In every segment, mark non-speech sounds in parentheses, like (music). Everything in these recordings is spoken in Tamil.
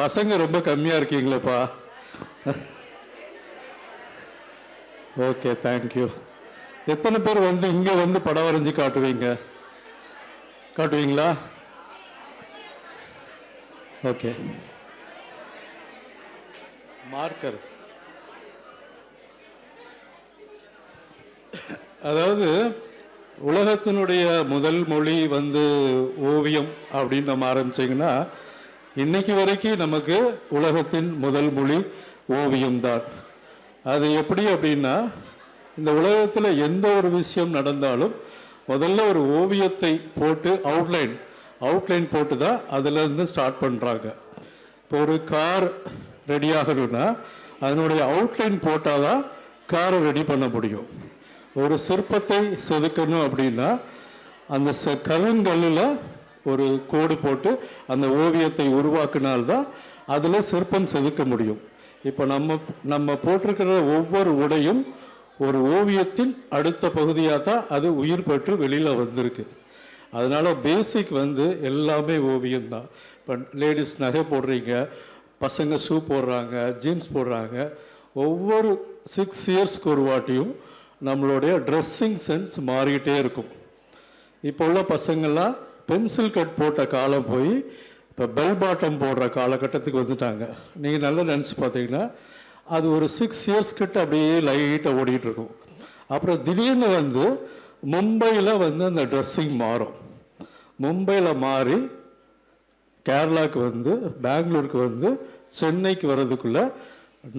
பசங்க ரொம்ப கம்மியாக இருக்கீங்களேப்பா. ஓகே தேங்க்யூ எத்தனை பேர் வந்து இங்கே வந்து படம் வரைஞ்சி காட்டுவீங்க? காட்டுவீங்களா? ஓகே மார்க்கர் அதாவது உலகத்தினுடைய முதல் மொழி வந்து ஓவியம் அப்படின்னு நம்ம ஆரம்பிச்சிங்கன்னா இன்னைக்கு வரைக்கும் நமக்கு உலகத்தின் முதல் மொழி ஓவியம்தான் அது எப்படி அப்படின்னா இந்த உலகத்தில் எந்த ஒரு விஷயம் நடந்தாலும் முதல்ல ஒரு ஓவியத்தை போட்டு அவுட்லைன் அவுட்லைன் போட்டு தான் அதுலேருந்து ஸ்டார்ட் பண்ணுறாங்க இப்போ ஒரு கார் ரெடி ஆகணும்னா அதனுடைய அவுட்லைன் போட்டால் தான் காரை ரெடி பண்ண முடியும். ஒரு சிற்பத்தை செதுக்கணும் அப்படின்னா அந்த ச கருங்கல்லில் ஒரு கோடு போட்டு அந்த ஓவியத்தை உருவாக்கினால்தான் அதில் சிற்பம் செதுக்க முடியும். இப்போ நம்ம நம்ம போட்டிருக்கிற ஒவ்வொரு உடையும் ஒரு ஓவியத்தின் அடுத்த பகுதியாக தான் அது உயிர் பெற்று வெளியில் வந்திருக்கு. அதனால் பேசிக் வந்து எல்லாமே ஓவியம் தான் இப்போ லேடிஸ் நகை போடுறீங்க பசங்க ஷூ போடுறாங்க ஜீன்ஸ் போடுறாங்க. ஒவ்வொரு சிக்ஸ் இயர்ஸ்க்கு ஒரு வாட்டியும் நம்மளுடைய ட்ரெஸ்ஸிங் சென்ஸ் மாறிக்கிட்டே இருக்கும். இப்போ உள்ள பசங்கள்லாம் பென்சில் கட் போட்ட காலம் போய் இப்போ பெல் பாட்டம் போடுற காலகட்டத்துக்கு வந்துட்டாங்க. நீங்கள் நல்லா நினச்சி பார்த்தீங்கன்னா அது ஒரு சிக்ஸ் இயர்ஸ் கிட்ட அப்படியே லைட்டாக ஓடிட்டு இருக்கும். அப்புறம் திடீர்னு வந்து மும்பையில் வந்து அந்த ட்ரெஸ்ஸிங் மாறும். மும்பையில் மாறி கேரளாவுக்கு வந்து பெங்களூருக்கு வந்து சென்னைக்கு வர்றதுக்குள்ளே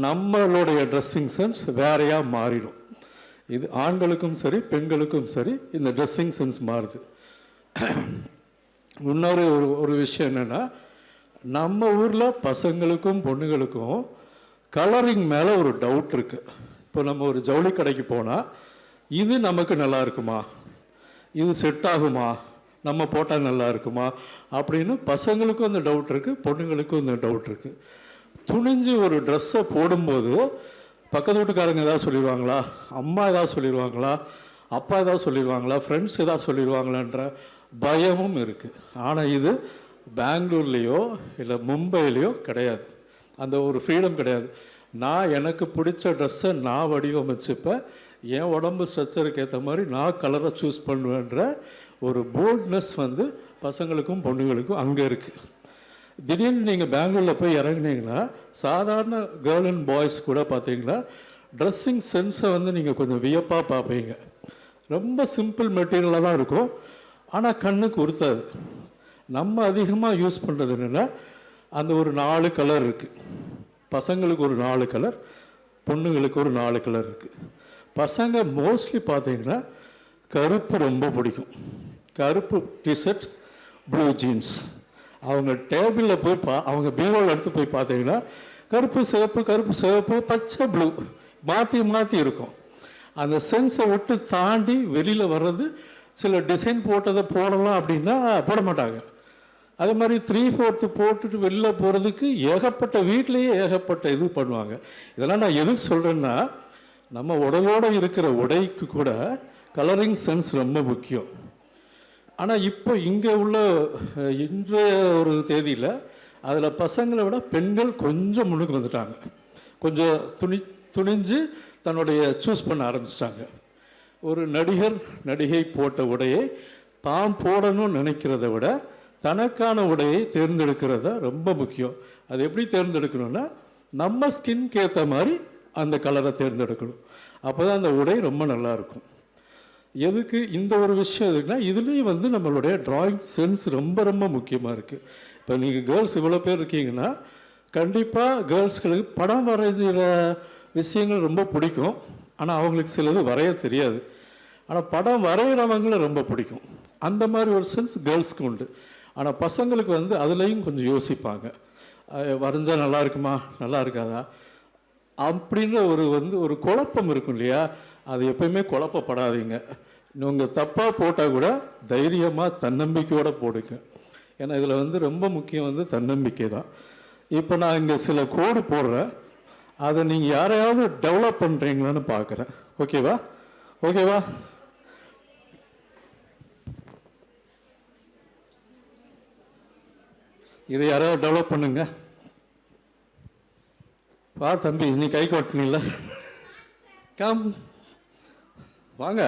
நம்மளுடைய ட்ரெஸ்ஸிங் சென்ஸ் வேறையாக மாறிடும். இது ஆண்களுக்கும் சரி பெண்களுக்கும் சரி இந்த ட்ரெஸ்ஸிங் சென்ஸ் மாறுது. இன்னொரு ஒரு ஒரு விஷயம் என்னென்னா நம்ம ஊரில் பசங்களுக்கும் பொண்ணுங்களுக்கும் கலரிங் மேலே ஒரு டவுட் இருக்குது இப்போ நம்ம ஒரு ஜவுளி கடைக்கு போனால் இது நமக்கு நல்லா இருக்குமா? இது செட் ஆகுமா? நம்ம போட்டால் நல்லா இருக்குமா? அப்படின்னு பசங்களுக்கும் அந்த டவுட் இருக்குது பொண்ணுங்களுக்கும் அந்த டவுட் இருக்குது துணிஞ்சு ஒரு ட்ரெஸ்ஸை போடும்போது பக்கத்து வீட்டுக்காரங்க எதாவது சொல்லிடுவாங்களா? அம்மா எதாவது சொல்லிடுவாங்களா? அப்பா ஏதாவது சொல்லிடுவாங்களா? ஃப்ரெண்ட்ஸ் ஏதாவது சொல்லிடுவாங்களான்ற பயமும் இருக்குது ஆனால் இது பெங்களூர்லேயோ இல்லை மும்பையிலையோ கிடையாது. அந்த ஒரு ஃப்ரீடம் கிடையாது. நான் எனக்கு பிடிச்ச ட்ரெஸ்ஸை நான் வடிவமைச்சுப்பேன். என் உடம்பு ஸ்ட்ரக்சருக்கு ஏற்ற மாதிரி நான் கலரை சூஸ் பண்ணுவேன்ற ஒரு போல்ட்னஸ் வந்து பசங்களுக்கும் பொண்ணுங்களுக்கும் அங்கே இருக்குது திடீர்னு நீங்கள் பெங்களூரில் போய் இறங்குனீங்கன்னா சாதாரண கேர்ள் அண்ட் பாய்ஸ் கூட பார்த்தீங்கன்னா ட்ரெஸ்ஸிங் சென்ஸை வந்து நீங்கள் கொஞ்சம் வியப்பாக பார்ப்பீங்க ரொம்ப சிம்பிள் மெட்டீரியலாக தான் இருக்கும். ஆனால் கண்ணுக்கு உறுத்தாது நம்ம அதிகமாக யூஸ் பண்ணுறது என்னென்னா அந்த ஒரு நாலு கலர் இருக்குது பசங்களுக்கு ஒரு நாலு கலர் பொண்ணுங்களுக்கு ஒரு நாலு கலர் இருக்குது பசங்க மோஸ்ட்லி பார்த்தீங்கன்னா கருப்பு ரொம்ப பிடிக்கும். கருப்பு டிஷர்ட் ப்ளூ ஜீன்ஸ் அவங்க டேபிளில் போய் பா அவங்க பீரோவில் எடுத்து போய் பார்த்தீங்கன்னா கருப்பு சிவப்பு கருப்பு சிவப்பு பச்சை ப்ளூ மாற்றி மாற்றி இருக்கும். அந்த சென்ஸை விட்டு தாண்டி வெளியில் வர்றது சில டிசைன் போட்டதை போடலாம் அப்படின்னா போட மாட்டாங்க. அதே மாதிரி த்ரீ ஃபோர்த்து போட்டுட்டு வெளில போகிறதுக்கு ஏகப்பட்ட வீட்லேயே ஏகப்பட்ட இது பண்ணுவாங்க. இதெல்லாம் நான் எதுக்கு சொல்கிறேன்னா நம்ம உடலோடு இருக்கிற உடைக்கு கூட கலரிங் சென்ஸ் ரொம்ப முக்கியம். ஆனால் இப்போ இங்கே உள்ள இன்றைய ஒரு தேதியில் அதில் பசங்களை விட பெண்கள் கொஞ்சம் முன்னுக்கு வந்துட்டாங்க. கொஞ்சம் துணி துணிஞ்சு தன்னுடைய சூஸ் பண்ண ஆரம்பிச்சிட்டாங்க. ஒரு நடிகர் நடிகை போட்ட உடையை தாம் போடணும்னு நினைக்கிறத விட தனக்கான உடையை தேர்ந்தெடுக்கிறது தான் ரொம்ப முக்கியம். அது எப்படி தேர்ந்தெடுக்கணும்னா நம்ம ஸ்கின்க்கு ஏற்ற மாதிரி அந்த கலரை தேர்ந்தெடுக்கணும். அப்போ தான் அந்த உடை ரொம்ப நல்லா இருக்கும். எதுக்கு இந்த ஒரு விஷயம் எதுக்குன்னா இதுலேயும் வந்து நம்மளுடைய டிராயிங் சென்ஸ் ரொம்ப ரொம்ப முக்கியமாக இருக்குது இப்போ நீங்கள் கேர்ள்ஸ் இவ்வளோ பேர் இருக்கீங்கன்னா கண்டிப்பாக கேர்ள்ஸ்களுக்கு படம் வரைகிற விஷயங்கள் ரொம்ப பிடிக்கும். ஆனால் அவங்களுக்கு சிலது வரைய தெரியாது. ஆனால் படம் வரைகிறவங்களும் ரொம்ப பிடிக்கும். அந்த மாதிரி ஒரு சென்ஸ் கேர்ள்ஸ்க்கு உண்டு. ஆனால் பசங்களுக்கு வந்து அதுலேயும் கொஞ்சம் யோசிப்பாங்க. வரைஞ்சால் நல்லா இருக்குமா? நல்லா இருக்காதா? அப்படின்ற ஒரு வந்து ஒரு குழப்பம் இருக்கும் இல்லையா? அது எப்பயுமே குழப்பப்படாதீங்க. நீங்கள் தப்பாக போட்டால் கூட தைரியமாக தன்னம்பிக்கையோடு போடுங்க. ஏன்னா இதில் வந்து ரொம்ப முக்கியம் வந்து தன்னம்பிக்கை தான். இப்போ நான் இங்கே சில கோடு போடுறேன். அதை நீங்கள் யாரையாவது டெவலப் பண்ணுறீங்களான்னு பார்க்குறேன் ஓகேவா ஓகேவா இதை யாராவது டெவலப் பண்ணுங்க. வா தம்பி நீ கை கொட்டினீங்கள கம் வாங்க.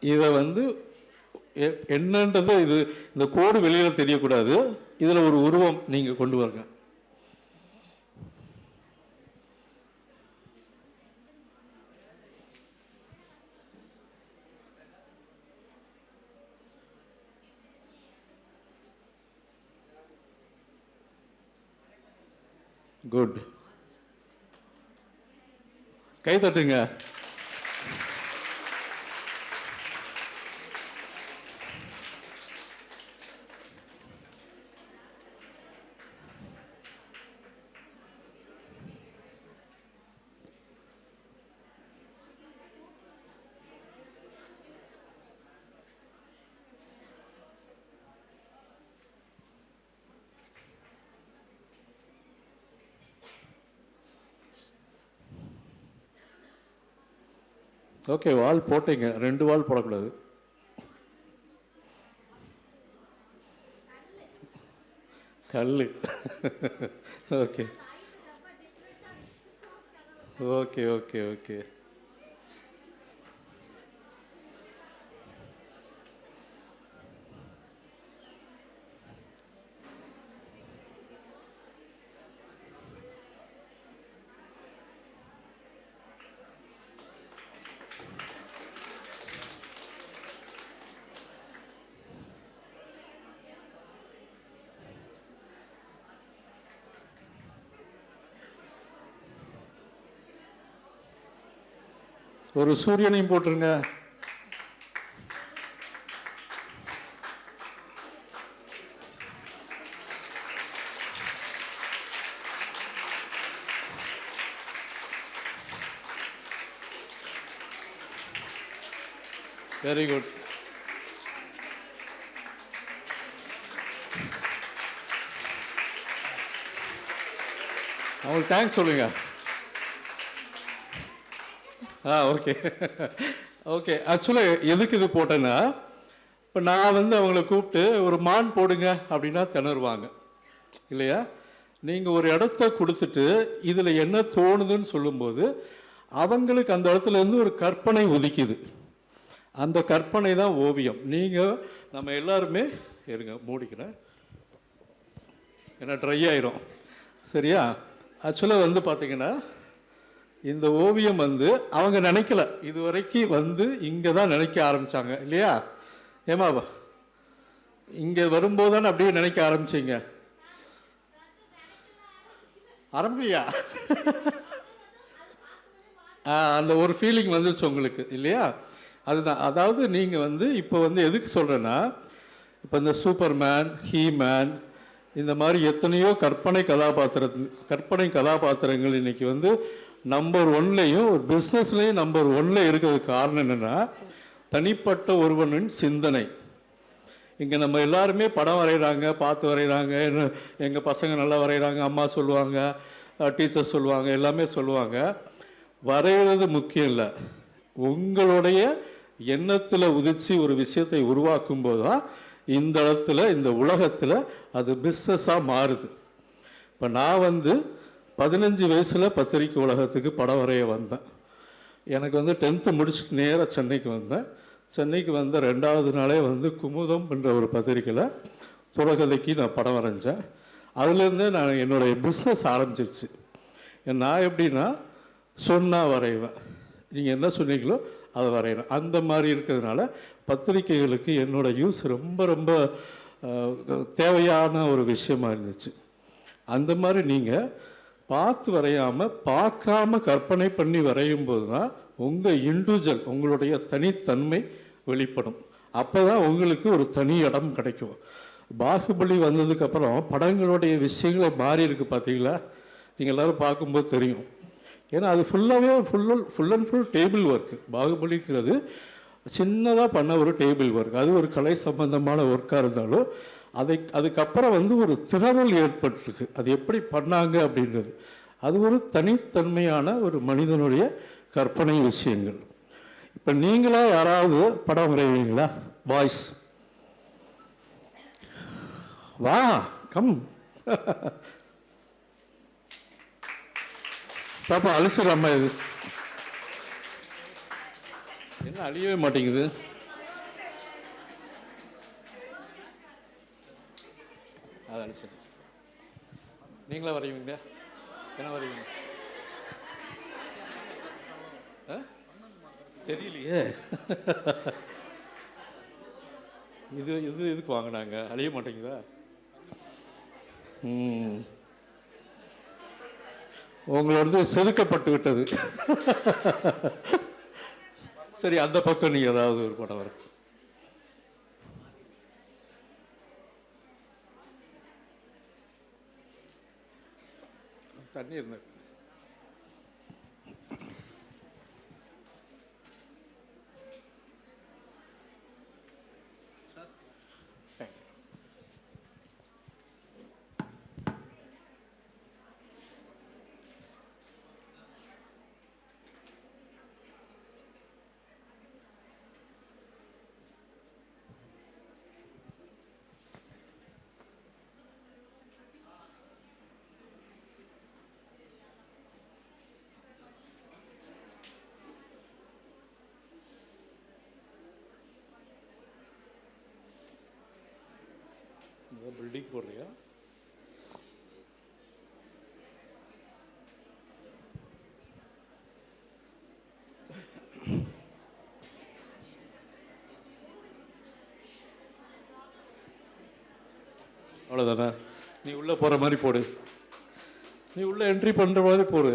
இதை வந்து எ- என்னன்றது இது இந்த கோடு வெளியில் தெரியக்கூடாது. இதில் ஒரு உருவம் நீங்கள் கொண்டு வரங்க குட் கை தட்டுங்க ஓகே வால் போட்டீங்க. ரெண்டு வால் போடக்கூடாது. கல் ஓகே ஓகே ஓகே ஓகே ஒரு சூரியனையும் போட்டுருங்க. வெரி குட் அவங்களுக்கு தேங்க்ஸ் சொல்லுங்கள் ஆ ஓகே ஓகே ஆக்சுவலாக எதுக்கு இது போட்டேன்னா இப்போ நான் வந்து அவங்கள கூப்பிட்டு ஒரு மான் போடுங்க அப்படின்னா திணறுவாங்க. இல்லையா? நீங்கள் ஒரு இடத்த கொடுத்துட்டு இதில் என்ன தோணுதுன்னு சொல்லும்போது அவங்களுக்கு அந்த இடத்துல இருந்து ஒரு கற்பனை உதிக்குது அந்த கற்பனை தான் ஓவியம். நீங்கள் நம்ம எல்லாருமே இருங்க மூடிக்கிறேன். ஏன்னா ட்ரை ஆயிரும். சரியா? ஆக்சுவலாக வந்து பார்த்தீங்கன்னா இந்த ஓவியம் வந்து அவங்க நினைக்கல. இது வரைக்கும் வந்து இங்கே தான் நினைக்க ஆரம்பிச்சாங்க இல்லையா? ஏமாவா இங்கே வரும்போது தானே அப்படியே நினைக்க ஆரம்பிச்சீங்க? ஆரம்பியா? அந்த ஒரு ஃபீலிங் வந்துச்சு உங்களுக்கு இல்லையா? அதுதான். அதாவது நீங்கள் வந்து இப்போ வந்து எதுக்கு சொல்கிறேன்னா இப்போ இந்த சூப்பர்மேன் ஹீமேன் இந்த மாதிரி எத்தனையோ கற்பனை கதாபாத்திர கற்பனை கதாபாத்திரங்கள் இன்னைக்கு வந்து நம்பர் ஒன்லையும் ஒரு பிஸ்னஸ்லேயும் நம்பர் ஒன்ல இருக்கிறதுக்கு காரணம் என்னென்னா தனிப்பட்ட ஒருவனின் சிந்தனை. இங்கே நம்ம எல்லாருமே படம் வரைகிறாங்க பார்த்து வரைகிறாங்க எங்கள் பசங்க நல்லா வரைகிறாங்க அம்மா சொல்லுவாங்க டீச்சர்ஸ் சொல்லுவாங்க எல்லாமே சொல்லுவாங்க. வரைகிறது முக்கியம் இல்லை. உங்களுடைய எண்ணத்தில் உதிச்சு ஒரு விஷயத்தை உருவாக்கும் போது தான் இந்த இடத்துல இந்த உலகத்தில் அது பிஸ்னஸாக மாறுது. இப்போ நான் வந்து பதினஞ்சு வயசில் பத்திரிக்கை உலகத்துக்கு படம் வரைய வந்தேன். எனக்கு வந்து டென்த்து முடிச்சுட்டு நேராக சென்னைக்கு வந்தேன். சென்னைக்கு வந்த ரெண்டாவது நாளே வந்து குமுதம் என்ற ஒரு பத்திரிக்கையில் துறகதைக்கு நான் படம் வரைஞ்சேன். அதுலேருந்தே நான் என்னுடைய பிஸ்னஸ் ஆரம்பிச்சிருச்சு. நான் எப்படின்னா சொன்னால் வரைவேன். நீங்கள் என்ன சொன்னீங்களோ அதை வரையணும். அந்த மாதிரி இருக்கிறதுனால பத்திரிக்கைகளுக்கு என்னோட யூஸ் ரொம்ப ரொம்ப தேவையான ஒரு விஷயமா இருந்துச்சு. அந்த மாதிரி நீங்கள் பார்த்து வரையாமல் பார்க்காம கற்பனை பண்ணி வரையும் போது தான் உங்கள் இண்டிவிஜுவல் உங்களுடைய தனித்தன்மை வெளிப்படும். அப்போ தான் உங்களுக்கு ஒரு தனி இடம் கிடைக்கும். பாகுபலி வந்ததுக்கப்புறம் படங்களுடைய விஷயங்களை மாறி இருக்கு பார்த்தீங்களா நீங்கள் எல்லாரும் பார்க்கும்போது தெரியும். ஏன்னா அது ஃபுல்லாகவே full full and full table work பாகுபலிங்கிறது சின்னதாக பண்ண ஒரு டேபிள் ஒர்க் அது ஒரு கலை சம்பந்தமான ஒர்க்காக இருந்தாலும் அதை அதுக்கப்புறம் வந்து ஒரு திறவல் ஏற்பட்டிருக்கு. அது எப்படி பண்ணாங்க அப்படின்றது. அது ஒரு தனித்தன்மையான ஒரு மனிதனுடைய கற்பனை விஷயங்கள். இப்போ நீங்களா யாராவது படம் வரைவீங்களா வாய்ஸ் வா கம் பாப்பா அழிச்சிடாம இது. என்ன அழியவே மாட்டேங்குது. அதை அழிச்சிருச்சு நீங்களா வரைவீங்க என்ன வரைவீங்க? ஆ? தெரியலையே. இது இது எதுக்கு வாங்கினாங்க? அழிய மாட்டேங்குதா? உங்களை உங்களோடது செதுக்கப்பட்டு விட்டது. சரி அந்த பக்கம் நீங்கள் ஏதாவது ஒரு படம் வரும் карнирных பில்டிங் போடுறியா? அவ்வளோதானே நீ உள்ளே போகிற மாதிரி போடு. நீ உள்ளே என்ட்ரி பண்ணுற மாதிரி போடு.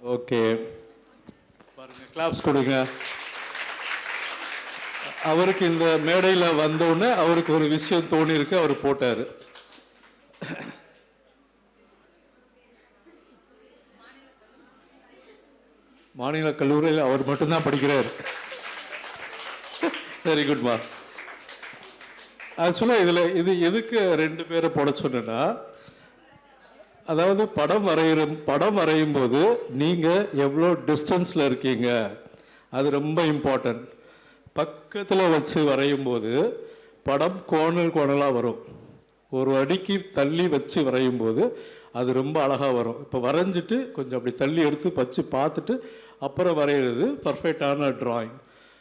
ஓகே பாருங்க கிளாப்ஸ் கொடுங்க. அவருக்கு இந்த மேடையில் வந்தோடனே அவருக்கு ஒரு விஷயம் தோணியிருக்கு அவர் போட்டார். மாநில கல்லூரியில் அவர் மட்டும்தான் படிக்கிறார். வெரி குட்மா ஆக்சுவலாக இதில் இது எதுக்கு ரெண்டு பேரை போட சொன்னேன்னா அதாவது படம் வரைகிற படம் வரையும் போது நீங்கள் எவ்வளோ டிஸ்டன்ஸில் இருக்கீங்க? அது ரொம்ப இம்பார்ட்டன்ட் பக்கத்தில் வச்சு வரையும் போது படம் கோணல் கோணலாக வரும். ஒரு அடிக்கு தள்ளி வச்சு வரையும் போது அது ரொம்ப அழகாக வரும். இப்போ வரைஞ்சிட்டு கொஞ்சம் அப்படி தள்ளி எடுத்து வச்சு பார்த்துட்டு அப்புறம் வரைகிறது பர்ஃபெக்டான ட்ராயிங்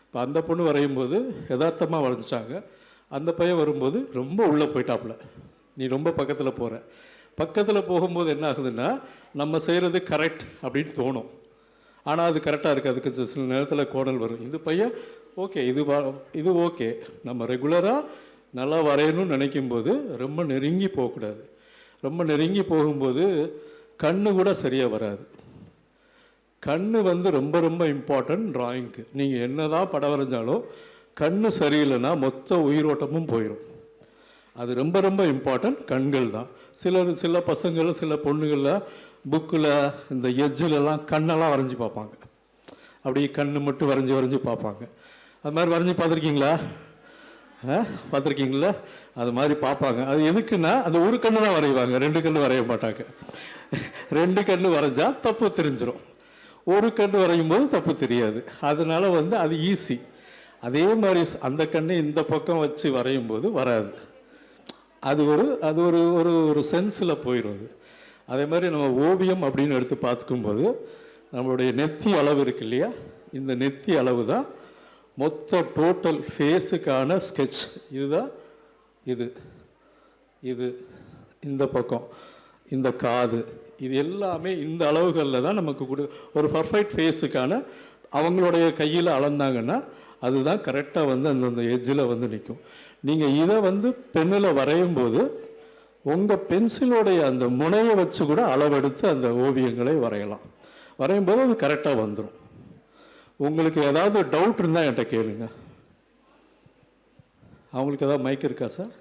இப்போ அந்த பொண்ணு வரையும் போது யதார்த்தமாக வரைஞ்சிட்டாங்க. அந்த பையன் வரும்போது ரொம்ப உள்ளே போயிட்டாப்புல. நீ ரொம்ப பக்கத்தில் போகிற பக்கத்தில் போகும்போது என்ன ஆகுதுன்னா நம்ம செய்கிறது கரெக்ட் அப்படின்னு தோணும். ஆனால் அது கரெக்டாக இருக்குது. அதுக்கு சில நேரத்தில் கோணல் வரும். இந்த பையன் ஓகே இது இது ஓகே. நம்ம ரெகுலராக நல்லா வரையணும்னு நினைக்கும்போது ரொம்ப நெருங்கி போகக்கூடாது. ரொம்ப நெருங்கி போகும்போது கண்ணு கூட சரியாக வராது. கண் வந்து ரொம்ப ரொம்ப இம்பார்ட்டன்ட் ட்ராயிங்க்கு நீங்கள் என்னதான் படம் வரைஞ்சாலும் கண் சரியில்லைன்னா மொத்த உயிரோட்டமும் போயிடும் அது ரொம்ப ரொம்ப இம்பார்ட்டன்ட் கண்கள் தான். சிலர் சில பசங்கள் சில பொண்ணுகளில் புக்கில் இந்த எஜ்ஜிலலாம் கண்ணெல்லாம் வரைஞ்சி பார்ப்பாங்க. அப்படியே கண்ணு மட்டும் வரைஞ்சி வரைஞ்சி பார்ப்பாங்க. அது மாதிரி வரைஞ்சி பார்த்துருக்கீங்களா? ஆ பார்த்துருக்கீங்களா? அது மாதிரி பார்ப்பாங்க. அது எதுக்குன்னா அந்த ஒரு கண்ணு தான் வரைவாங்க. ரெண்டு கண்ணு வரைய மாட்டாங்க. ரெண்டு கண்ணு வரைஞ்சா தப்பு தெரிஞ்சிடும் ஒரு கண்ணு வரையும் போது தப்பு தெரியாது. அதனால் வந்து அது ஈஸி அதே மாதிரி அந்த கண்ணை இந்த பக்கம் வச்சு வரையும் போது வராது. அது ஒரு அது ஒரு ஒரு ஒரு சென்ஸில் போயிடும் அது. அதே மாதிரி நம்ம ஓவியம் அப்படின்னு எடுத்து பார்த்துக்கும்போது நம்மளுடைய நெத்தி அளவு இருக்கு இல்லையா? இந்த நெத்தி அளவு தான் மொத்த டோட்டல் ஃபேஸுக்கான ஸ்கெட்ச் இதுதான் இது. இது இந்த பக்கம் இந்த காது. இது எல்லாமே இந்த அளவுகளில் தான் நமக்கு கொடு ஒரு பர்ஃபெக்ட் ஃபேஸுக்கான அவங்களுடைய கையில் அளந்தாங்கன்னா அதுதான் கரெக்டாக வந்து அந்தந்த எஜ்ஜில் வந்து நிற்கும் நீங்கள் இதை வந்து பெண்ணில் வரையும் போது உங்கள் பென்சிலோடைய அந்த முனையை வச்சு கூட அளவெடுத்து அந்த ஓவியங்களை வரையலாம். வரையும் போது அது கரெக்டாக வந்துடும் உங்களுக்கு ஏதாவது டவுட் இருந்தால் என்கிட்ட கேளுங்க. அவங்களுக்கு ஏதாவது மைக் இருக்கா சார்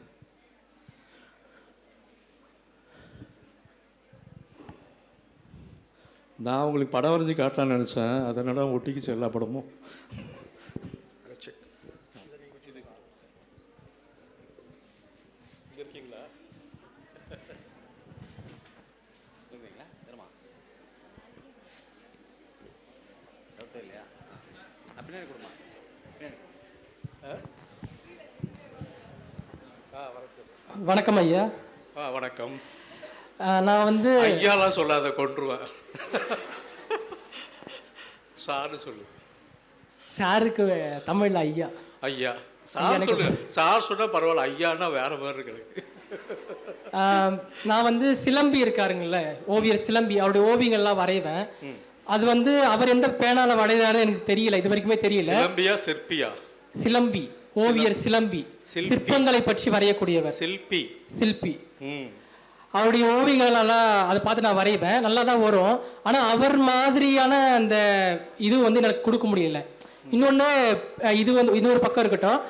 நான் உங்களுக்கு படம் வரைஞ்சி காட்டலான்னு நினச்சேன். அதனால ஒட்டிக்கிச்சு எல்லா படமும் தூங்குவீங்களா தருமா டவுட்டே இல்லையா ஆ, பின்னாடி கொடுமா பின்னாடி வணக்கம் ஐயா. வணக்கம். நான் வந்து ஐயாலாம் சொல்லாத கொண்டுருவேன் சார்னு சொல்லு. சாருக்கு தமிழ்ல ஐயா. ஐயா. சார் சொல்லு. சார் சொன்னா பரவாயில்ல ஐயான்னா வேற மாதிரி இருக்கு நான் வந்து சிலம்பி இருக்காருங்கல்ல ஓவியர் சிலம்பி அவருடைய ஓவியங்கள்லாம் வரைவேன். அது வந்து அவர் எந்த பேனால வரைகிறாரு எனக்கு தெரியல இது வரைக்குமே தெரியல. சிலம்பியா சிற்பியா? சிலம்பி. ஓவியர் சிலம்பி. சிற்பி. சிற்பங்களை பற்றி வரையக்கூடியவர். சில்பி. சிற்பி ம். அவருடைய ஓவியங்கள் நல்லா அதை பார்த்து நான் வரைவேன். நல்லா தான் வரும். ஆனால் அவர் மாதிரியான அந்த இது வந்து எனக்கு கொடுக்க முடியல. இன்னொன்று இது வந்து இது ஒரு பக்கம் இருக்கட்டும்.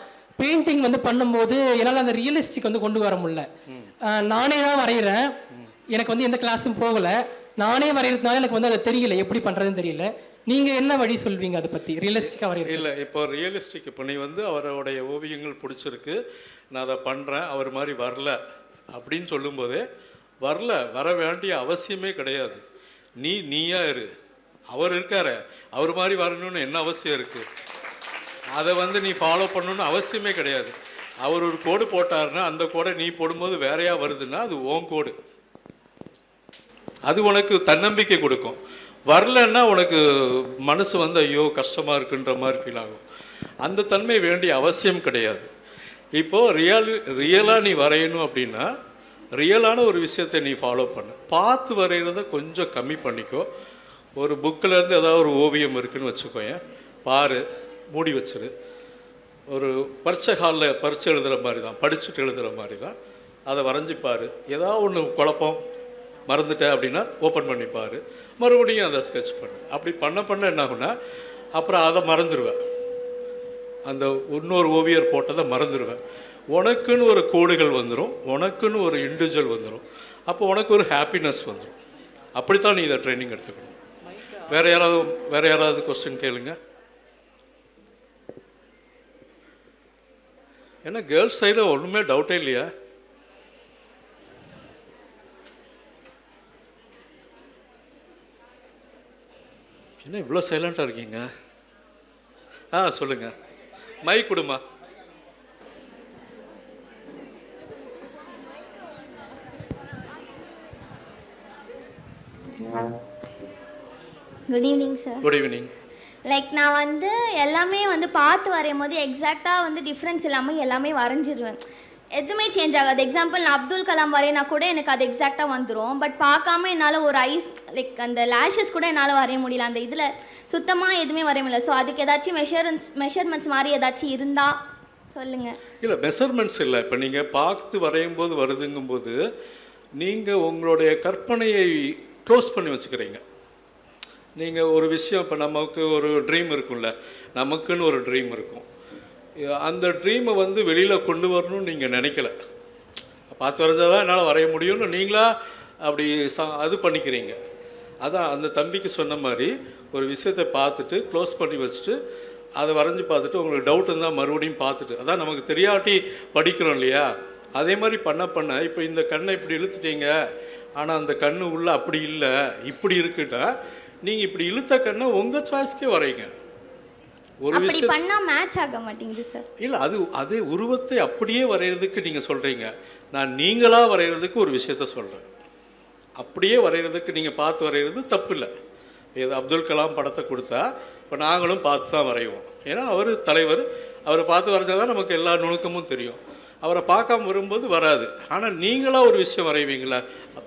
பெயிண்டிங் வந்து பண்ணும்போது என்னால் அந்த ரியலிஸ்டிக் வந்து கொண்டு வர முடியல. நானே தான் வரைகிறேன். எனக்கு வந்து எந்த கிளாஸும் போகல. நானே வரைகிறதுனால எனக்கு வந்து அதை தெரியல. எப்படி பண்ணுறதுன்னு தெரியல. நீங்கள் என்ன வழி சொல்வீங்க அதை பற்றி ரியலிஸ்டிக்காக வரைய இல்லை இப்போ ரியலிஸ்டிக் இப்போ நீ வந்து அவருடைய ஓவியங்கள் பிடிச்சிருக்கு. நான் அதை பண்ணுறேன் அவர் மாதிரி வரல அப்படின்னு சொல்லும்போதே வரல வர வேண்டிய அவசியமே கிடையாது. நீ நீயா இரு. அவர் இருக்காரு. அவர் மாதிரி வரணும்னு என்ன அவசியம் இருக்கு? அதை வந்து நீ ஃபாலோ பண்ணணும்னு அவசியமே கிடையாது. அவர் ஒரு கோடு போட்டாருன்னா அந்த கோடை நீ போடும்போது வேறையா வருதுன்னா அது ஓன் கோடு. அது உனக்கு தன்னம்பிக்கை கொடுக்கும். வரலன்னா உனக்கு மனசு வந்து ஐயோ கஷ்டமாக இருக்குன்ற மாதிரி ஃபீல் ஆகும். அந்த தன்மை வேண்டிய அவசியம் கிடையாது. இப்போ ரியல் ரியலாக நீ வரையணும் அப்படின்னா ரியலான ஒரு விஷயத்தை நீ ஃபாலோ பண்ணு. பார்த்து வரைகிறத கொஞ்சம் கம்மி பண்ணிக்கோ. ஒரு புக்கில் இருந்து ஏதாவது ஒரு ஓவியம் இருக்குன்னு வச்சுக்கோயேன். பாரு மூடி வச்சிரு. ஒரு பரீட்சை ஹாலில் பரீட்சை எழுதுகிற மாதிரி தான் படிச்சுட்டு எழுதுகிற மாதிரி தான். அதை வரைஞ்சி பாரு. ஏதாவது ஒன்று குழப்பம் மறந்துட்டேன் அப்படின்னா ஓப்பன் பண்ணிப்பார். மறுபடியும் அதை ஸ்கெட்ச் பண்ணு. அப்படி பண்ண பண்ண என்ன ஆகும்னா அப்புறம் அதை மறந்துடுவேன் அந்த இன்னொரு ஓவியர் போட்டதை மறந்துடுவேன் உனக்குன்னு ஒரு கோடுகள் வந்துடும் உனக்குன்னு ஒரு இண்டிவிஜுவல் வந்துடும் அப்போ உனக்கு ஒரு ஹாப்பினஸ் வந்துடும் அப்படித்தான் நீ இதை ட்ரைனிங் எடுத்துக்கணும். வேற யாராவது வேற யாராவது கொஸ்டின் கேளுங்க. ஏன்னா கேர்ள்ஸ் சைடில் ஒன்றுமே டவுட்டே இல்லையா? என்ன இவ்வளோ சைலண்ட்டாக இருக்கீங்க? ஆ சொல்லுங்க. மைக் கொடுமா. Good evening sir good evening like நான் வந்து எல்லாமே வந்து பார்த்து வரையும் போது எக்ஸாக்டாக வந்து டிஃப்ரென்ஸ் இல்லாமல் எல்லாமே வரைஞ்சிருவேன். எதுவுமே சேஞ்ச் ஆகாது. எக்ஸாம்பிள் நான் அப்துல் கலாம் வரையினா கூட எனக்கு அது எக்ஸாக்டாக வந்துடும் பட் பார்க்காம என்னால் ஒரு ஐஸ் லைக் அந்த லேஷஸ் கூட என்னால் வரைய முடியல. அந்த இதில் சுத்தமாக எதுவுமே வரைய முடியல. ஸோ அதுக்கு ஏதாச்சும் மெஷர்மெண்ட்ஸ் மெஷர்மெண்ட்ஸ் மாதிரி ஏதாச்சும் இருந்தால் சொல்லுங்கள் இல்லை மெஷர்மெண்ட்ஸ் இல்லை. இப்போ நீங்கள் பார்த்து வரையும் போது வருதுங்கும்போது நீங்கள் உங்களுடைய கற்பனையை க்ளோஸ் பண்ணி வச்சுக்கிறீங்க. நீங்கள் ஒரு விஷயம் இப்போ நமக்கு ஒரு ட்ரீம் இருக்கும்ல. நமக்குன்னு ஒரு ட்ரீம் இருக்கும். அந்த ட்ரீமை வந்து வெளியில் கொண்டு வரணும்னு நீங்கள் நினைக்கல. பார்த்து வரைஞ்சால் தான் என்னால் வரைய முடியும்னு நீங்களா அப்படி ச அது பண்ணிக்கிறீங்க. அதான் அந்த தம்பிக்கு சொன்ன மாதிரி ஒரு விஷயத்தை பார்த்துட்டு க்ளோஸ் பண்ணி வச்சுட்டு அதை வரைஞ்சி பார்த்துட்டு உங்களுக்கு டவுட் இருந்தால் மறுபடியும் பார்த்துட்டு அதான் நமக்கு தெரியாட்டி படிக்கிறோம் இல்லையா? அதே மாதிரி பண்ண பண்ண இப்போ இந்த கண்ணை இப்படி இழுத்துட்டீங்க ஆனால் அந்த கண்ணு உள்ளே அப்படி இல்லை இப்படி இருக்குன்னா நீங்கள் இப்படி இழுத்த கண்ணை உங்கள் சாய்ஸ்க்கே வரைங்க ஒரு அப்படி விஷயம் பண்ணால் மேட்ச் ஆக மாட்டேங்குது சார் இல்லை அது அதே உருவத்தை அப்படியே வரைகிறதுக்கு நீங்கள் சொல்கிறீங்க நான் நீங்களாக வரைகிறதுக்கு ஒரு விஷயத்த சொல்கிறேன் அப்படியே வரைகிறதுக்கு நீங்கள் பார்த்து வரைகிறது தப்பு இல்லை ஏதோ அப்துல் கலாம் படத்தை கொடுத்தா இப்போ நாங்களும் பார்த்து தான் வரைவோம். ஏன்னா அவர் தலைவர். அவரை பார்த்து வரைஞ்சா தான் நமக்கு எல்லா நுணுக்கமும் தெரியும். அவரை பார்க்காம வரும்போது வராது. ஆனால் நீங்களாக ஒரு விஷயம் வரைவீங்களா?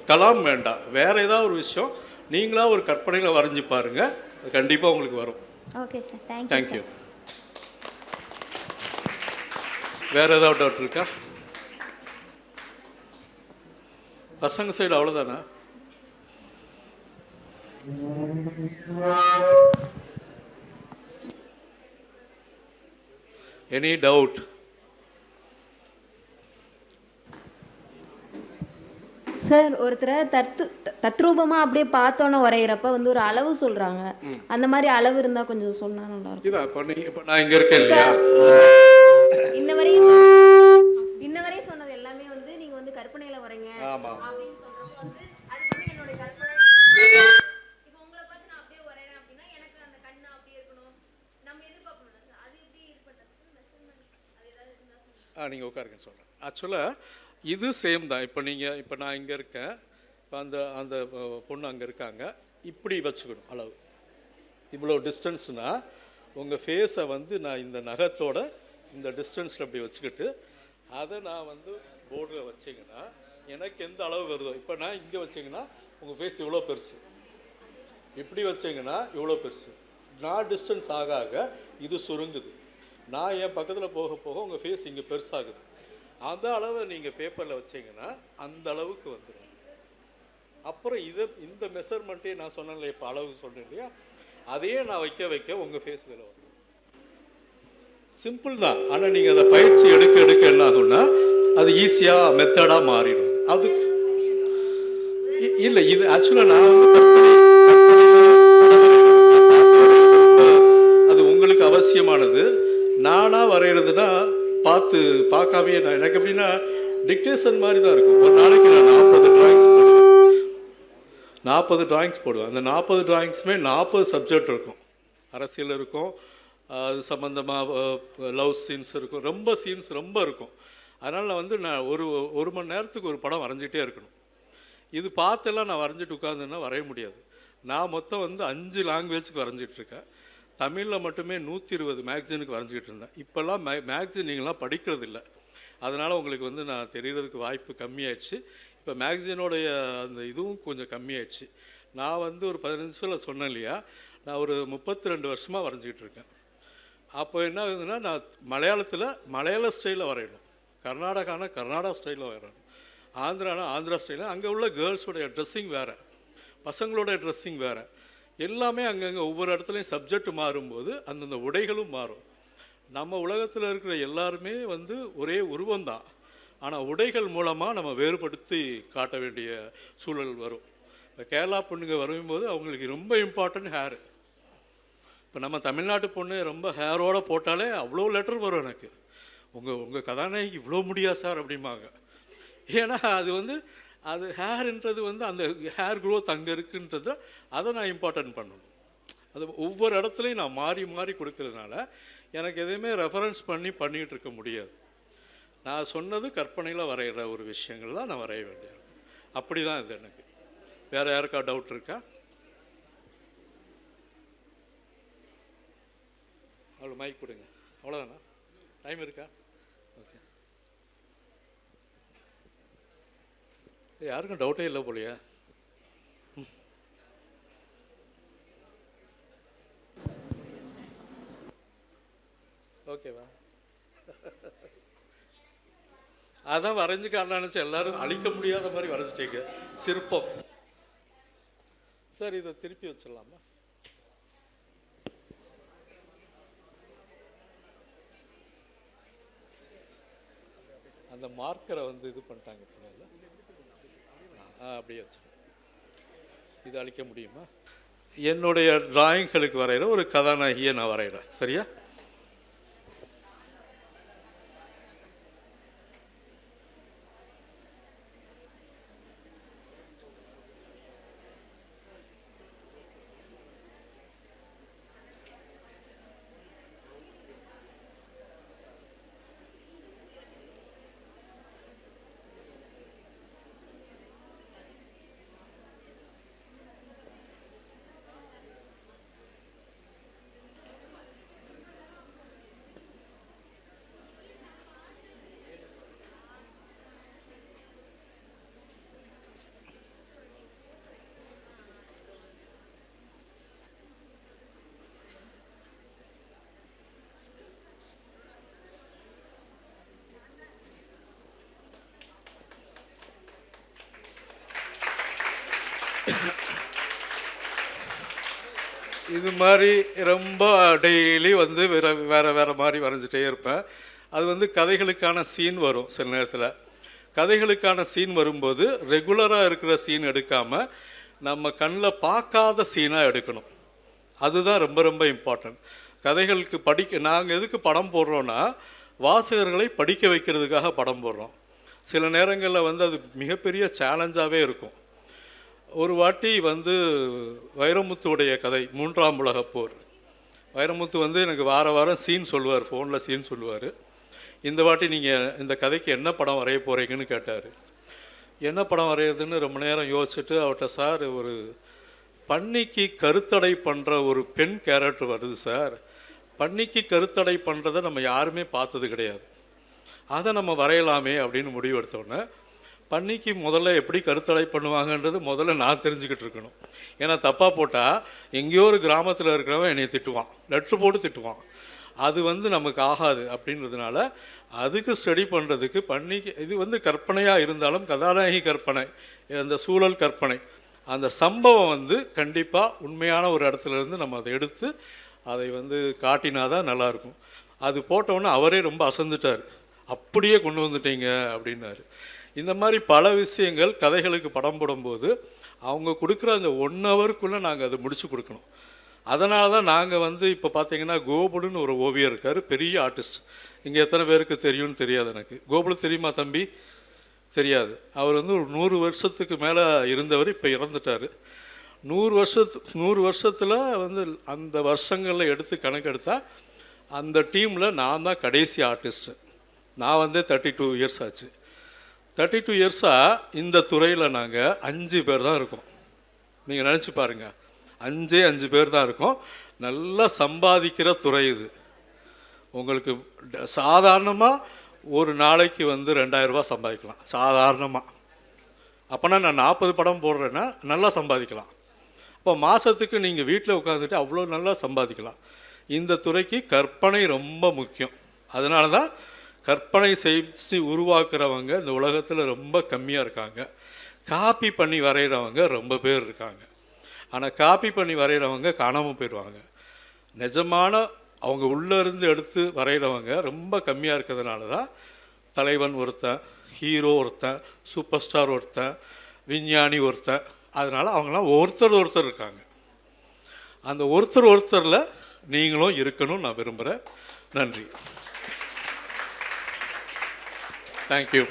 கலாம் வேண்டாம். வேறு ஏதாவது ஒரு விஷயம். நீங்களாக ஒரு கற்பனையில் வரைஞ்சி பாருங்கள் அது கண்டிப்பாக உங்களுக்கு வரும். ஓகே சார் தேங்க்யூ தேங்க்யூ வேற ஏதாவது டவுட் இருக்கா? பசங்க சைடு அவ்வளோதானா எனி டவுட் சார் ஒருத்தரை தத்து தத்ரூபமா அப்படியே பார்த்தோன்னே வரைகிறப்ப வந்து ஒரு அளவு சொல்றாங்க. அந்த மாதிரி அளவு இருந்தா கொஞ்சம் சொன்னா நல்லா இருக்கும். இப்போ நான் இங்கே இருக்கேன் இல்லையா? இன்ன வரையும் இன்ன வரையும் சொன்னது எல்லாமே வந்து நீங்க வந்து கற்பனையில வரீங்க அப்படின்னு அது வந்து என்னோட கற்பனை நீங்கள் உட்காருங்க சொல்கிறேன் ஆக்சுவலாக இது சேம் தான். இப்போ நீங்கள் இப்போ நான் இங்கே இருக்கேன். இப்போ அந்த அந்த பொண்ணு அங்கே இருக்காங்க. இப்படி வச்சுக்கணும் அளவு. இவ்வளோ டிஸ்டன்ஸ்னால் உங்கள் ஃபேஸை வந்து நான் இந்த நகத்தோட இந்த டிஸ்டன்ஸில் அப்படி வச்சுக்கிட்டு அதை நான் வந்து போர்டில் வச்சிங்கன்னா எனக்கு எந்த அளவு வருதோ? இப்போ நான் இங்கே வச்சிங்கன்னா உங்கள் ஃபேஸ் இவ்வளோ பெருசு. இப்படி வச்சிங்கன்னா இவ்வளோ பெருசு. நான் டிஸ்டன்ஸ் ஆக ஆக இது சுருங்குது. நான் என் பக்கத்தில் போக போக உங்கள் ஃபேஸ் இங்கே பெருசாகுது. அந்த அளவை நீங்கள் பேப்பரில் வச்சிங்கன்னா அந்த அளவுக்கு வந்துடும் அப்புறம் இதை இந்த மெஷர்மெண்ட்டே நான் சொன்னேன் இப்போ அளவு சொன்னேன் இல்லையா? அதையே நான் வைக்க வைக்க உங்கள் ஃபேஸ் இதில் வரும். சிம்பிள் தான். ஆனால் நீங்கள் அதை பயிற்சி எடுக்க எடுக்க என்ன ஆகும்னா அது ஈஸியாக மெத்தடாக மாறிடும். அதுக்கு இ- இல்லை இது ஆக்சுவலாக நான் வந்து அது உங்களுக்கு அவசியமானது. நானாக வரைகிறதுனா பார்த்து பார்க்காமையே நான் எனக்கு எப்படின்னா டிக்டேஷன் மாதிரி தான் இருக்கும். ஒரு நாளைக்கு நான் நாற்பது டிராயிங்ஸ் போடுவேன். நாற்பது டிராயிங்ஸ் போடுவேன். அந்த நாற்பது டிராயிங்ஸுமே நாற்பது சப்ஜெக்ட் இருக்கும். அரசியல் இருக்கும். அது சம்மந்தமாக லவ் சீன்ஸ் இருக்கும். ரொம்ப சீன்ஸ் ரொம்ப இருக்கும். அதனால் நான் வந்து நான் ஒரு ஒரு மணி நேரத்துக்கு ஒரு படம் வரைஞ்சிட்டே இருக்கணும். இது பார்த்தெல்லாம் நான் வரைஞ்சிட்டு உட்காந்துன்னா வரைய முடியாது. நான் மொத்தம் வந்து அஞ்சு லாங்குவேஜுக்கு வரைஞ்சிட்ருக்கேன் தமிழில் மட்டுமே நூற்றி இருபது மேக்சினுக்கு வரைஞ்சிக்கிட்டு இருந்தேன். இப்போல்லாம் மே மேக்சின் நீங்களாம் படிக்கிறது இல்லை அதனால் உங்களுக்கு வந்து நான் தெரிகிறதுக்கு வாய்ப்பு கம்மியாயிடுச்சு. இப்போ மேக்சினோடைய அந்த இதுவும் கொஞ்சம் கம்மியாயிடுச்சு. நான் வந்து ஒரு பதினஞ்சு நிமிஷத்தில் சொன்னேன் இல்லையா? நான் ஒரு முப்பத்தி ரெண்டு வருஷமாக வரைஞ்சிக்கிட்டு இருக்கேன். அப்போ என்ன ஆகுதுன்னா நான் மலையாளத்தில் மலையாள ஸ்டைலில் வரையணும். கர்நாடகானா கர்நாடகா ஸ்டைலில் வரையணும். ஆந்திரானா ஆந்திரா ஸ்டைலில் அங்கே உள்ள கேர்ள்ஸோடைய ட்ரெஸ்ஸிங் வேறு. பசங்களோட ட்ரெஸ்ஸிங் வேறு. எல்லாமே அங்கங்கே ஒவ்வொரு இடத்துலையும் சப்ஜெக்ட் மாறும்போது அந்தந்த உடைகளும் மாறும். நம்ம உலகத்தில் இருக்கிற எல்லாருமே வந்து ஒரே உருவம்தான். ஆனால் உடைகள் மூலமாக நம்ம வேறுபடுத்தி காட்ட வேண்டிய சூழல் வரும். இப்போ கேரளா பொண்ணுங்க வரும்போது அவங்களுக்கு ரொம்ப இம்பார்ட்டன்ட் ஹேர் இப்போ நம்ம தமிழ்நாட்டு பொண்ணு ரொம்ப ஹேரோடு போட்டாலே அவ்வளோ லெட்டர் வரும் எனக்கு. உங்கள் உங்கள் கதாநாயகி இவ்வளோ முடியாது சார் அப்படிம்பாங்க. ஏன்னா அது வந்து அது ஹேர்ன்றது வந்து அந்த ஹேர் க்ரோத் அங்கே இருக்குன்றத அதை நான் இம்பார்ட்டன்ட் பண்ணணும். அது ஒவ்வொரு இடத்துலையும் நான் மாறி மாறி கொடுக்கறதுனால எனக்கு எதையுமே ரெஃபரன்ஸ் பண்ணி பண்ணிகிட்டு இருக்க முடியாது. நான் சொன்னது கற்பனையில் வரைகிற ஒரு விஷயங்கள் தான் நான் வரைய வேண்டியிருக்கும் அப்படி தான் இது எனக்கு. வேறு யாருக்கா டவுட் இருக்கா? அவ்வளோ மைக் கொடுங்க. அவ்வளோதானா டைம் இருக்கா? யாருக்கும் டவுட்டே இல்லை போலையா. ஓகேவா? அதான் வரைஞ்சு காணலான்னு நினச்சி எல்லாரும் அழிக்க முடியாத மாதிரி வரைஞ்சிட்டீங்க. சிற்பம். சார் இதை திருப்பி வச்சிடலாமா? அந்த மார்க்கரை வந்து இது பண்ணிட்டாங்க பின்னால. அப்படியே வச்சு இது அழிக்க முடியுமா? என்னுடைய டிராயிங்களுக்கு வரைகிற ஒரு கதாநாயகியை நான் வரைகிறேன். சரியா? (coughs) இது மாதிரி ரொம்ப டெய்லி வந்து வேற வேறு வேறு மாதிரி வரைஞ்சிட்டே இருப்பேன். அது வந்து கதைகளுக்கான சீன் வரும் சில நேரத்தில். கதைகளுக்கான சீன் வரும்போது ரெகுலராக இருக்கிற சீன் எடுக்காமல் நம்ம கண்ணில் பார்க்காத சீனாக எடுக்கணும். அதுதான் ரொம்ப ரொம்ப இம்பார்ட்டன்ட் கதைகளுக்கு படிக்க நாங்கள் எதுக்கு படம் போடுறோன்னா வாசகர்களை படிக்க வைக்கிறதுக்காக படம் போடுறோம். சில நேரங்களில் வந்து அது மிகப்பெரிய சேலஞ்சாகவே இருக்கும். ஒரு வாட்டி வந்து வைரமுத்துடைய கதை மூன்றாம் உலகப் போர். வைரமுத்து வந்து எனக்கு வார வாரம் சீன் சொல்லுவார் ஃபோனில் சீன் சொல்லுவார். இந்த வாட்டி நீங்கள் இந்த கதைக்கு என்ன படம் வரைய போகிறீங்கன்னு கேட்டார். என்ன படம் வரைகிறதுன்னு ரொம்ப நேரம் யோசிச்சுட்டு அவர்கிட்ட சார் ஒரு பன்னிக்கு கருத்தடை பண்ணுற ஒரு பெண் கேரக்டர் வருது சார். பன்னிக்கு கருத்தடை பண்ணுறதை நம்ம யாருமே பார்த்தது கிடையாது. அதை நம்ம வரையலாமே அப்படின்னு முடிவு பன்னிக்கு முதல்ல எப்படி கருத்தடை பண்ணுவாங்கன்றது முதல்ல நான் தெரிஞ்சுக்கிட்டு இருக்கணும். ஏன்னா தப்பாக போட்டால் எங்கேயோ ஒரு கிராமத்தில் இருக்கிறவன் என்னை திட்டுவான். லெட்ரு போட்டு திட்டுவான். அது வந்து நமக்கு ஆகாது அப்படின்றதுனால அதுக்கு ஸ்டடி பண்ணுறதுக்கு பன்னிக்கு இது வந்து கற்பனையாக இருந்தாலும் கதாநாயகி கற்பனை அந்த சூழல் கற்பனை. அந்த சம்பவம் வந்து கண்டிப்பாக உண்மையான ஒரு இடத்துல இருந்து நம்ம அதை எடுத்து அதை வந்து காட்டினாதான் நல்லாயிருக்கும் அது போட்டோன்னே அவரே ரொம்ப அசந்துட்டார். அப்படியே கொண்டு வந்துட்டீங்க அப்படின்னாரு. இந்த மாதிரி பல விஷயங்கள் கதைகளுக்கு படம் போடும்போது அவங்க கொடுக்குற அந்த ஒன் ஹவருக்குள்ளே நாங்கள் அதை முடிச்சு கொடுக்கணும். அதனால தான் நாங்கள் வந்து இப்போ பார்த்தீங்கன்னா கோபுலுன்னு ஒரு ஓவியர் இருக்கார் பெரிய ஆர்டிஸ்ட் இங்கே எத்தனை பேருக்கு தெரியும்னு தெரியாது எனக்கு. கோகுலு தெரியுமா தம்பி? தெரியாது. அவர் வந்து ஒரு நூறு வருஷத்துக்கு மேலே இருந்தவர் இப்போ இறந்துட்டார். நூறு வருஷத்து நூறு வருஷத்தில் வந்து அந்த வருஷங்களில் எடுத்து கணக்கெடுத்தால் அந்த டீமில் நான் தான் கடைசி ஆர்டிஸ்ட்டு நான் வந்து தேர்ட்டி டூ இயர்ஸ் ஆச்சு. தேர்ட்டி டூ இயர்ஸாக இந்த துறையில் நாங்கள் அஞ்சு பேர் தான் இருக்கோம். நீங்கள் நினச்சி பாருங்கள் அஞ்சே அஞ்சு பேர் தான் இருக்கோம். நல்லா சம்பாதிக்கிற துறை இது. உங்களுக்கு சாதாரணமாக ஒரு நாளைக்கு வந்து ரெண்டாயிரரூபா சம்பாதிக்கலாம். சாதாரணமாக அப்போனா நான் நாற்பது படம் போடுறேன்னா நல்லா சம்பாதிக்கலாம். இப்போ மாதத்துக்கு நீங்கள் வீட்டில் உட்காந்துட்டு அவ்வளோ நல்லா சம்பாதிக்கலாம். இந்த துறைக்கு கற்பனை ரொம்ப முக்கியம். அதனால தான் கற்பனை செய்து உருவாக்குறவங்க இந்த உலகத்தில் ரொம்ப கம்மியாக இருக்காங்க. காப்பி பண்ணி வரைகிறவங்க ரொம்ப பேர் இருக்காங்க. ஆனால் காப்பி பண்ணி வரைகிறவங்க காணாமல் போயிடுவாங்க. நிஜமான அவங்க உள்ளேருந்து எடுத்து வரைகிறவங்க ரொம்ப கம்மியாக இருக்கிறதுனால தான் தலைவன் ஒருத்தன் ஹீரோ ஒருத்தன் சூப்பர் ஸ்டார் ஒருத்தன் விஞ்ஞானி ஒருத்தன். அதனால் அவங்களாம் ஒருத்தர் ஒருத்தர் இருக்காங்க. அந்த ஒருத்தர் ஒருத்தரில் நீங்களும் இருக்கணும்னு நான் விரும்புகிறேன் நன்றி. Thank you.